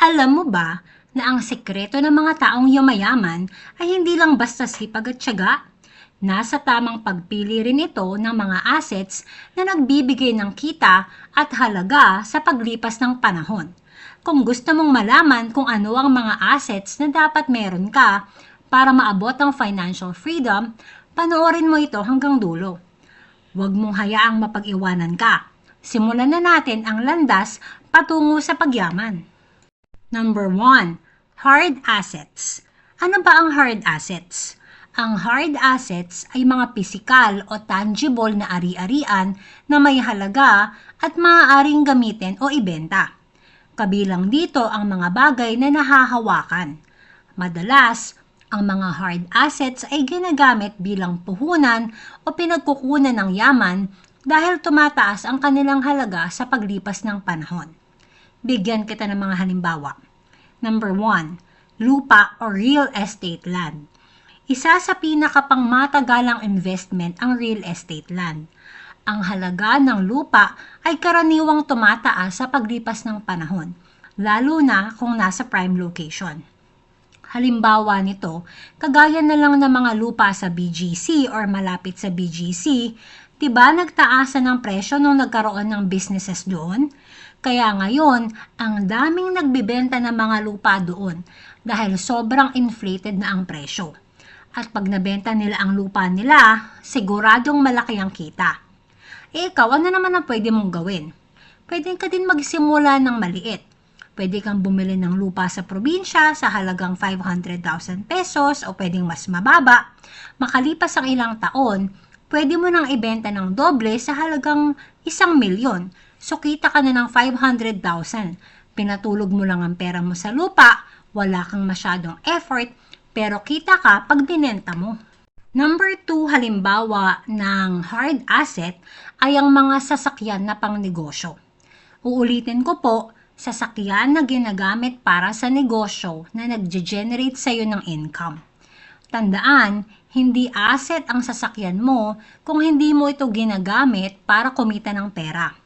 Alam mo ba na ang sekreto ng mga taong yumayaman ay hindi lang basta sipag at tiyaga? Nasa tamang pagpili rin ito ng mga assets na nagbibigay ng kita at halaga sa paglipas ng panahon. Kung gusto mong malaman kung ano ang mga assets na dapat meron ka para maabot ang financial freedom, panoorin mo ito hanggang dulo. Huwag mong hayaang mapag-iwanan ka. Simulan na natin ang landas patungo sa pagyaman. Number 1. Hard assets. Ano ba ang hard assets? Ang hard assets ay mga pisikal o tangible na ari-arian na may halaga at maaaring gamitin o ibenta. Kabilang dito ang mga bagay na nahahawakan. Madalas, ang mga hard assets ay ginagamit bilang puhunan o pinagkukunan ng yaman dahil tumataas ang kanilang halaga sa paglipas ng panahon. Bigyan kita ng mga halimbawa. Number 1, lupa o real estate land. Isa sa pinakapang matagalang investment ang real estate land. Ang halaga ng lupa ay karaniwang tumataas sa paglipas ng panahon, lalo na kung nasa prime location. Halimbawa nito, kagaya na lang ng mga lupa sa BGC or malapit sa BGC, 'di ba nagtaasan ng presyo nung nagkaroon ng businesses doon? Kaya ngayon, ang daming nagbibenta ng mga lupa doon dahil sobrang inflated na ang presyo. At pag nabenta nila ang lupa nila, siguradong malaki ang kita. Eh ikaw, ano naman ang pwede mong gawin? Pwede ka din magsimula ng maliit. Pwede kang bumili ng lupa sa probinsya sa halagang 500,000 pesos o pwedeng mas mababa. Makalipas ang ilang taon, pwede mo nang ibenta ng doble sa halagang isang milyon. So kita ka na ng 500,000. Pinatulog mo lang ang pera mo sa lupa, wala kang masyadong effort, pero kita ka pag binenta mo. Number 2, halimbawa ng hard asset ay ang mga sasakyan na pang negosyo. Uulitin ko po, sasakyan na ginagamit para sa negosyo na nag-generate sa iyo ng income. Tandaan, hindi asset ang sasakyan mo kung hindi mo ito ginagamit para kumita ng pera.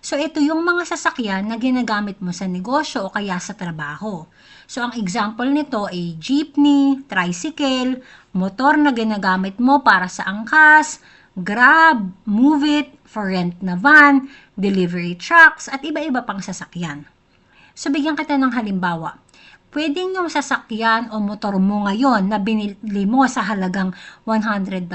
So ito yung mga sasakyan na ginagamit mo sa negosyo o kaya sa trabaho. So ang example nito ay jeepney, tricycle, motor na ginagamit mo para sa angkas, grab, move it, for rent na van, delivery trucks, at iba-iba pang sasakyan. So bigyan kita ng halimbawa. Pwedeng yung sasakyan o motor mo ngayon na binili mo sa halagang 100,000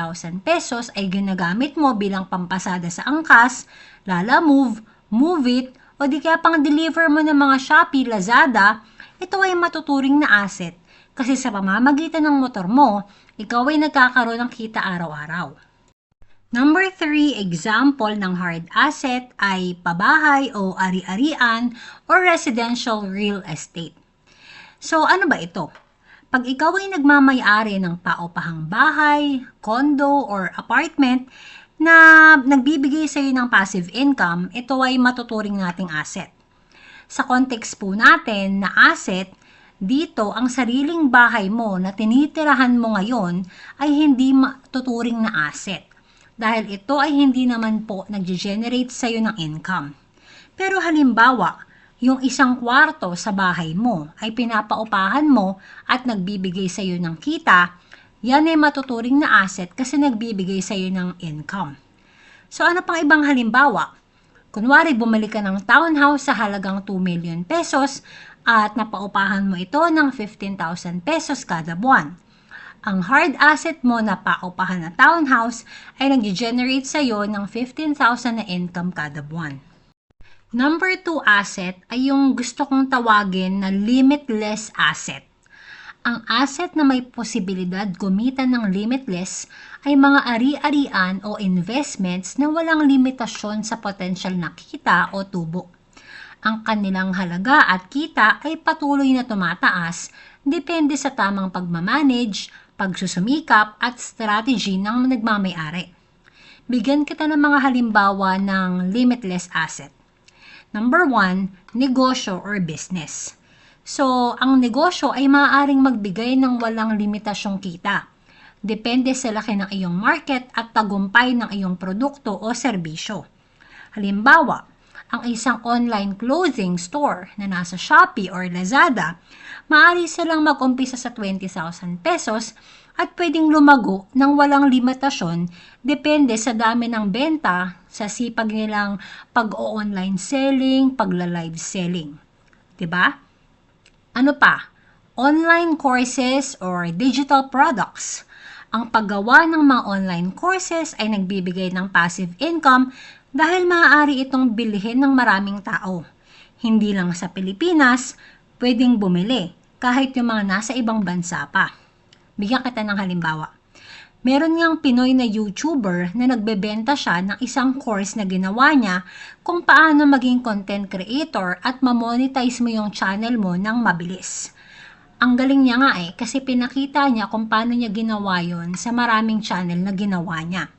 pesos ay ginagamit mo bilang pampasada sa angkas, lala move, move it, o di kaya pang deliver mo ng mga Shopee, Lazada, ito ay matuturing na asset kasi sa pamamagitan ng motor mo, ikaw ay nagkakaroon ng kita araw-araw. Number 3, example ng hard asset ay pabahay o ari-arian or residential real estate. So ano ba ito? Pag ikaw ay nagmamayari ng paupahang bahay, condo, or apartment na nagbibigay sa iyo ng passive income, ito ay matuturing nating asset. Sa context po natin na asset, dito ang sariling bahay mo na tinitirahan mo ngayon ay hindi matuturing na asset dahil ito ay hindi naman po nag-generate sa iyo ng income. Pero halimbawa, yung isang kwarto sa bahay mo ay pinapaupahan mo at nagbibigay sa iyo ng kita, yan ay matuturing na asset kasi nagbibigay sa iyo ng income. So ano pang ibang halimbawa? Kunwari bumili ka ng townhouse sa halagang 2 million pesos at napaupahan mo ito ng 15,000 pesos kada buwan. Ang hard asset mo na paupahan na townhouse ay nag-generate sa iyo ng 15,000 na income kada buwan. Number 2 asset ay yung gusto kong tawagin na limitless asset. Ang asset na may posibilidad gumita ng limitless ay mga ari-arian o investments na walang limitasyon sa potential na kita o tubo. Ang kanilang halaga at kita ay patuloy na tumataas depende sa tamang pagmamanage, pagsusumikap at strategy ng nagmamayari. Bigyan kita ng mga halimbawa ng limitless asset. Number one, negosyo or business. So, ang negosyo ay maaaring magbigay ng walang limitasyong kita. Depende sa laki ng iyong market at tagumpay ng iyong produkto o serbisyo. Halimbawa, ang isang online clothing store na nasa Shopee or Lazada, maaari silang mag-umpisa sa 20,000 pesos at pwedeng lumago ng walang limitasyon depende sa dami ng benta sa sipag nilang pag-o-online selling, pagla-live selling. 'Di ba? Ano pa? Online courses or digital products. Ang paggawa ng mga online courses ay nagbibigay ng passive income dahil maaari itong bilhin ng maraming tao. Hindi lang sa Pilipinas, pwedeng bumili kahit yung mga nasa ibang bansa pa. Bigyan kita ng halimbawa. Meron ngang Pinoy na YouTuber na nagbebenta siya ng isang course na ginawa niya kung paano maging content creator at mamonetize mo yung channel mo ng mabilis. Ang galing niya nga eh kasi pinakita niya kung paano niya ginawa yon sa maraming channel na ginawa niya.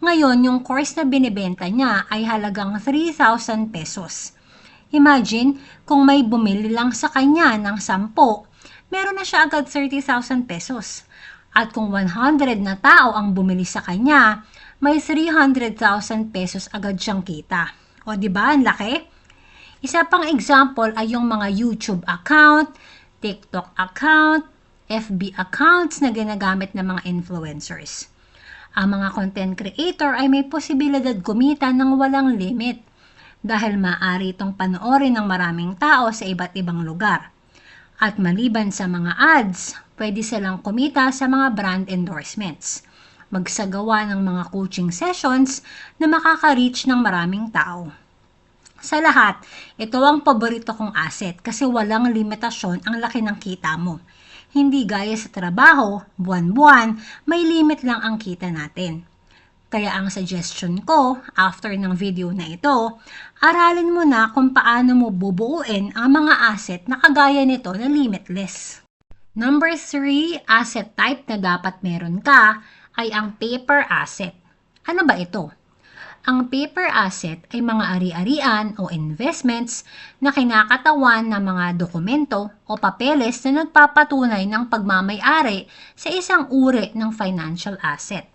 Ngayon, yung course na binibenta niya ay halagang 3,000 pesos. Imagine, kung may bumili lang sa kanya ng 10, meron na siya agad 30,000 pesos. At kung 100 na tao ang bumili sa kanya, may 300,000 pesos agad siyang kita. O di ba, ang laki? Isa pang example ay yung mga YouTube account, TikTok account, FB accounts na ginagamit ng mga influencers. Ang mga content creator ay may posibilidad kumita ng walang limit dahil maaari itong panoorin ng maraming tao sa iba't ibang lugar. At maliban sa mga ads, pwede silang kumita sa mga brand endorsements. Magsagawa ng mga coaching sessions na makaka-reach ng maraming tao. Sa lahat, ito ang paborito kong asset kasi walang limitasyon ang laki ng kita mo. Hindi gaya sa trabaho, buwan-buwan, may limit lang ang kita natin. Kaya ang suggestion ko, after ng video na ito, aralin mo na kung paano mo bubuuin ang mga asset na kagaya nito na limitless. Number 3 asset type na dapat meron ka ay ang paper asset. Ano ba ito? Ang paper asset ay mga ari-arian o investments na kinakatawan ng mga dokumento o papeles na nagpapatunay ng pagmamayari sa isang uri ng financial asset.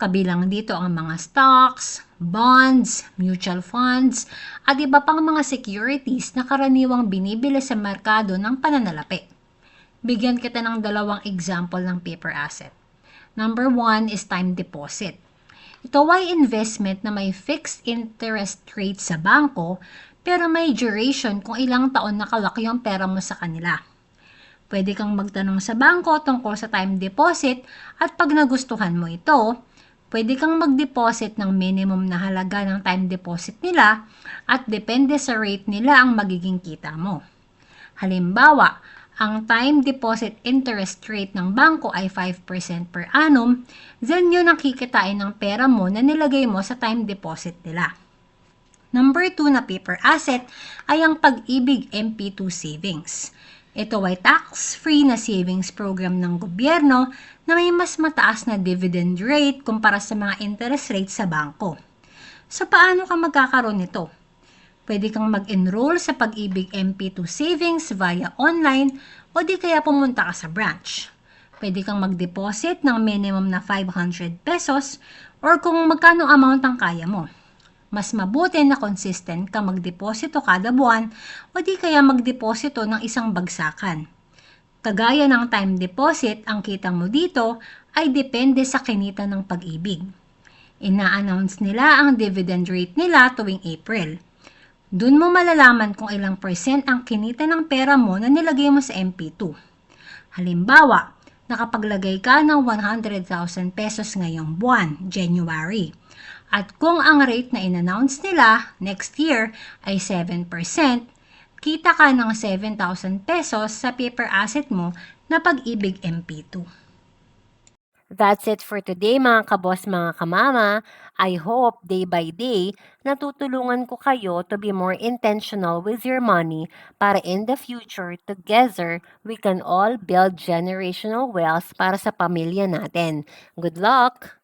Kabilang dito ang mga stocks, bonds, mutual funds, at iba pang mga securities na karaniwang binibili sa merkado ng pananalapi. Bigyan kita ng dalawang example ng paper asset. Number one is time deposit. Ito ay investment na may fixed interest rate sa bangko pero may duration kung ilang taon nakalaki yung pera mo sa kanila. Pwede kang magtanong sa bangko tungkol sa time deposit at pag nagustuhan mo ito, pwede kang mag-deposit ng minimum na halaga ng time deposit nila at depende sa rate nila ang magiging kita mo. Halimbawa, ang time deposit interest rate ng bangko ay 5% per annum, then yun ang kikitain ng pera mo na nilagay mo sa time deposit nila. Number 2 na paper asset ay ang Pag-ibig MP2 Savings. Ito ay tax-free na savings program ng gobyerno na may mas mataas na dividend rate kumpara sa mga interest rate sa bangko. So paano ka magkakaroon nito? Pwede kang mag-enroll sa Pag-ibig MP2 Savings via online o di kaya pumunta ka sa branch. Pwede kang mag-deposit ng minimum na 500 pesos or kung magkano amount ang kaya mo. Mas mabuti na consistent ka magdeposito kada buwan o di kaya magdeposito ng isang bagsakan. Kagaya ng time deposit, ang kita mo dito ay depende sa kinita ng pag-ibig. Ina-announce nila ang dividend rate nila tuwing April. Doon mo malalaman kung ilang percent ang kinita ng pera mo na nilagay mo sa MP2. Halimbawa, nakapaglagay ka ng 100,000 pesos ngayong buwan, January. At kung ang rate na in-announce nila next year ay 7%, kita ka ng 7,000 pesos sa paper asset mo na pag-ibig MP2. That's it for today mga kabos, mga kamama. I hope day by day natutulungan ko kayo to be more intentional with your money para in the future together we can all build generational wealth para sa pamilya natin. Good luck!